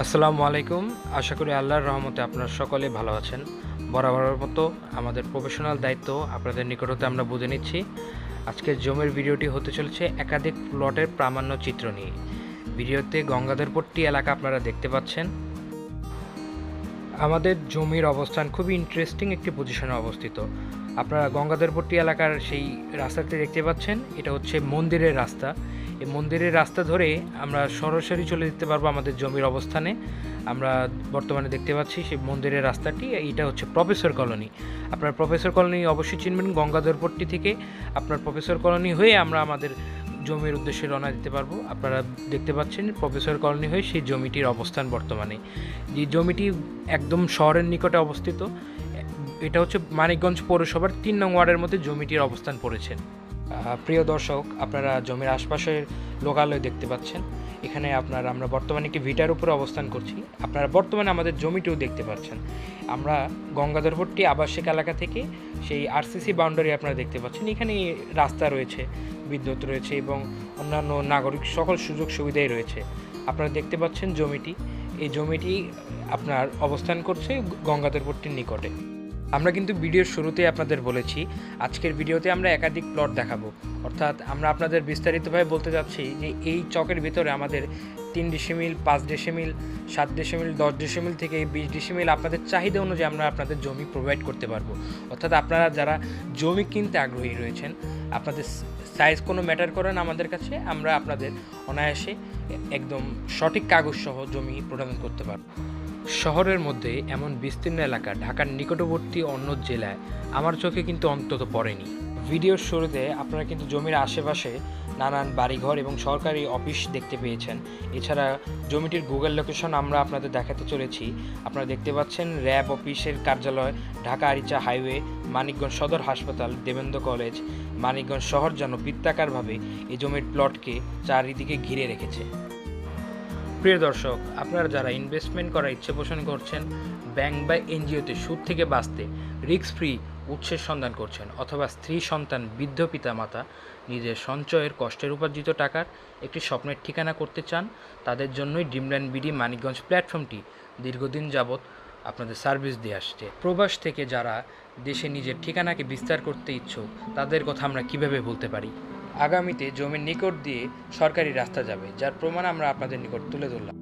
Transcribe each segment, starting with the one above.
আসসালামু আলাইকুম। আশা করি আল্লাহর রহমতে আপনারা সকলে ভালো আছেন। বরাবরের মতো আমাদের প্রফেশনাল দায়িত্ব আপনাদের নিকট হতে আমরা বুঝে নিচ্ছি। আজকের জমির ভিডিওটি হতে চলেছে একাধিক প্লটের প্রামাণ্য চিত্র নিয়ে। ভিডিওতে গঙ্গাধরপট্টি এলাকা আপনারা দেখতে পাচ্ছেন। আমাদের জমির অবস্থান খুবই ইন্টারেস্টিং একটি পজিশনে অবস্থিত। আপনারা গঙ্গাধরপট্টি এলাকার সেই রাস্তাটি দেখতে পাচ্ছেন। এটা হচ্ছে মন্দিরের রাস্তা। এই মন্দিরের রাস্তা ধরে আমরা সরাসরি চলে যেতে পারব আমাদের জমির অবস্থানে। আমরা বর্তমানে দেখতে পাচ্ছি সেই মন্দিরের রাস্তাটি এইটা হচ্ছে প্রফেসর কলোনি। আপনার প্রফেসর কলোনি অবশ্যই চিনবেন গঙ্গাধরপট্টি থেকে আপনার প্রফেসর কলোনি হয়ে আমরা আমাদের জমির উদ্দেশ্যে রওনা দিতে পারব। আপনারা দেখতে পাচ্ছেন প্রফেসর কলোনি হয়ে সেই জমিটির অবস্থান বর্তমানে। যে জমিটি একদম শহরের নিকটে অবস্থিত এটা হচ্ছে মানিকগঞ্জ পৌরসভার তিন নং ওয়ার্ডের মধ্যে জমিটির অবস্থান পড়েছে। আহ, প্রিয় দর্শক, আপনারা জমির আশপাশের লোকালয় দেখতে পাচ্ছেন। এখানে আপনার আমরা বর্তমানে একটি ভিটার উপরে অবস্থান করছি। আপনারা বর্তমানে আমাদের জমিটিও দেখতে পাচ্ছেন। আমরা গঙ্গাধরপট্টি আবাসিক এলাকা থেকে সেই আরসিসি বাউন্ডারি আপনারা দেখতে পাচ্ছেন। এখানে রাস্তা রয়েছে, বিদ্যুৎ রয়েছে এবং অন্যান্য নাগরিক সকল সুযোগ সুবিধাই রয়েছে। আপনারা দেখতে পাচ্ছেন জমিটি। এই জমিটি আপনার অবস্থান করছে গঙ্গাধরপট্টির নিকটে। আমরা কিন্তু ভিডিওর শুরুতেই আপনাদের বলেছি, আজকের ভিডিওতে আমরা একাধিক প্লট দেখাবো। অর্থাৎ আমরা আপনাদের বিস্তারিতভাবে বলতে যাচ্ছি যে এই চকের ভিতরে আমাদের তিন ডিসিমিল পাঁচ ডিসিমিল সাত ডিসিমিল দশ ডিসিমিল থেকে বিশ ডিসিমিল আপনাদের চাহিদা অনুযায়ী আমরা আপনাদের জমি প্রোভাইড করতে পারব। অর্থাৎ আপনারা যারা জমি কিনতে আগ্রহী রয়েছেন, আপনাদের সাইজ কোনো ম্যাটার করে না আমাদের কাছে, আমরা আপনাদের অনায়াসে একদম সঠিক কাগজ সহ জমি প্রদান করতে পারব। শহরের মধ্যে এমন বিস্তীর্ণ এলাকা ঢাকার নিকটবর্তী অন্য জেলায় আমার চোখে কিন্তু অন্তত পড়েনি। ভিডিওর শুরুতে আপনারা কিন্তু জমির আশেপাশে নানান বাড়িঘর এবং সরকারি অফিস দেখতে পেয়েছেন। এছাড়া জমিটির গুগল লোকেশন আমরা আপনাদের দেখাতে চলেছি। আপনারা দেখতে পাচ্ছেন র্যাব অফিসের কার্যালয়, ঢাকা আরিচা হাইওয়ে, মানিকগঞ্জ সদর হাসপাতাল, দেবেন্দ্র কলেজ, মানিকগঞ্জ শহর যেন বৃত্তাকারভাবে এই জমির প্লটকে চারিদিকে ঘিরে রেখেছে। প্রিয় দর্শক, আপনারা যারা ইনভেস্টমেন্ট করার ইচ্ছে পোষণ করছেন ব্যাংক বা এনজিওতে সুদ থেকে বাঁচতে রিস্ক ফ্রি উৎসের সন্ধান করছেন অথবা স্ত্রী, সন্তান, বৃদ্ধ পিতা মাতা নিজের সঞ্চয়ের কষ্টের উপার্জিত টাকার একটি স্বপ্নের ঠিকানা করতে চান, তাদের জন্যই ড্রিমল্যান্ড বিডি মানিকগঞ্জ প্ল্যাটফর্মটি দীর্ঘদিন যাবৎ আপনাদের সার্ভিস দিয়ে আসছে। প্রবাস থেকে যারা দেশে নিজের ঠিকানাকে বিস্তার করতে ইচ্ছুক, তাদের কথা আমরা কীভাবে বলতে পারি? আগামীতে জমির নিকট দিয়ে সরকারি রাস্তা যাবে, যার প্রমাণ আমরা আপনাদের নিকট তুলে ধরলাম।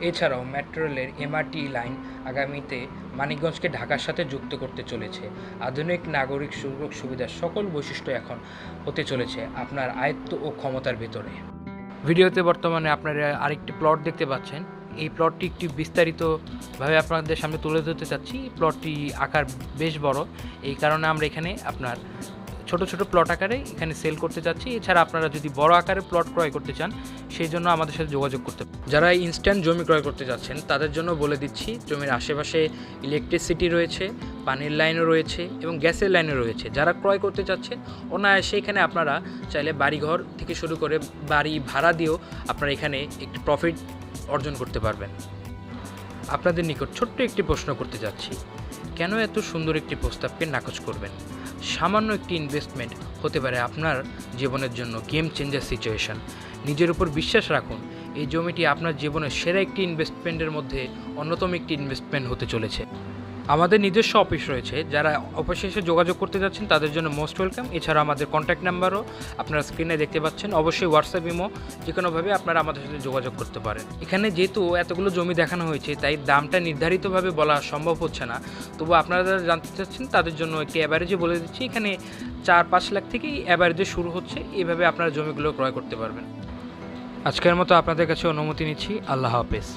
এছাড়াও মেট্রো রেলের এমআরটি লাইন আগামীতে মানিকগঞ্জকে ঢাকার সাথে যুক্ত করতে চলেছে। আধুনিক নাগরিক সুযোগ সুবিধার সকল বৈশিষ্ট্য এখন হতে চলেছে আপনার আয়ত্ত ও ক্ষমতার ভেতরে। ভিডিওতে বর্তমানে আপনারা আরেকটি প্লট দেখতে পাচ্ছেন। এই প্লটটি একটি বিস্তারিতভাবে আপনাদের সামনে তুলে ধরতে চাচ্ছি। প্লটটি আকার বেশ বড়। এই কারণে আমরা এখানে আপনার ছোট ছোট প্লট আকারে এখানে সেল করতে চাচ্ছি এছাড়া আপনারা যদি বড় আকারে প্লট ক্রয় করতে চান, সেই জন্য আমাদের সাথে যোগাযোগ করতে যারা ইনস্ট্যান্ট জমি ক্রয় করতে যাচ্ছেন, তাদের জন্য বলে দিচ্ছি, জমির আশেপাশে ইলেকট্রিসিটি রয়েছে, পানির লাইনও রয়েছে এবং গ্যাসের লাইনও রয়েছে। যারা ক্রয় করতে চাচ্ছেন অনায়াসে এখানে আপনারা চাইলে বাড়িঘর থেকে শুরু করে বাড়ি ভাড়া দিয়েও আপনারা এখানে একটি প্রফিট অর্জন করতে পারবেন। আপনাদের নিকট ছোট্ট একটি প্রশ্ন করতে যাচ্ছি। কেন এত সুন্দর একটি প্রস্তাবকে নাকচ করবেন? সামান্য একটি ইনভেস্টমেন্ট হতে পারে আপনার জীবনের জন্য গেম চেঞ্জার সিচুয়েশান নিজের উপর বিশ্বাস রাখুন, এই জমিটি আপনার জীবনের সেরা একটি ইনভেস্টমেন্টের মধ্যে অন্যতম একটি ইনভেস্টমেন্ট হতে চলেছে। আমাদের নিজস্ব অফিস রয়েছে, যারা অফিসে এসে যোগাযোগ করতে যাচ্ছেন, তাদের জন্য মোস্ট ওয়েলকাম এছাড়া আমাদের কন্ট্যাক্ট নাম্বারও আপনারা স্ক্রিনে দেখতে পাচ্ছেন। অবশ্যই হোয়াটসঅ্যাপ ইমো যে কোনোভাবে আপনারা আমাদের সাথে যোগাযোগ করতে পারেন। এখানে যেহেতু এতগুলো জমি দেখানো হয়েছে, তাই দামটা নির্ধারিতভাবে বলা সম্ভব হচ্ছে না। তবু আপনারা যারা জানতে চাচ্ছেন, তাদের জন্য একটি অ্যাভারেজে বলে দিচ্ছি। এখানে চার পাঁচ লাখ থেকেই অ্যাভারেজে শুরু হচ্ছে। এভাবে আপনারা জমিগুলো ক্রয় করতে পারবেন। আজকের মতো আপনাদের কাছে অনুমতি নিচ্ছি। আল্লাহ হাফেজ।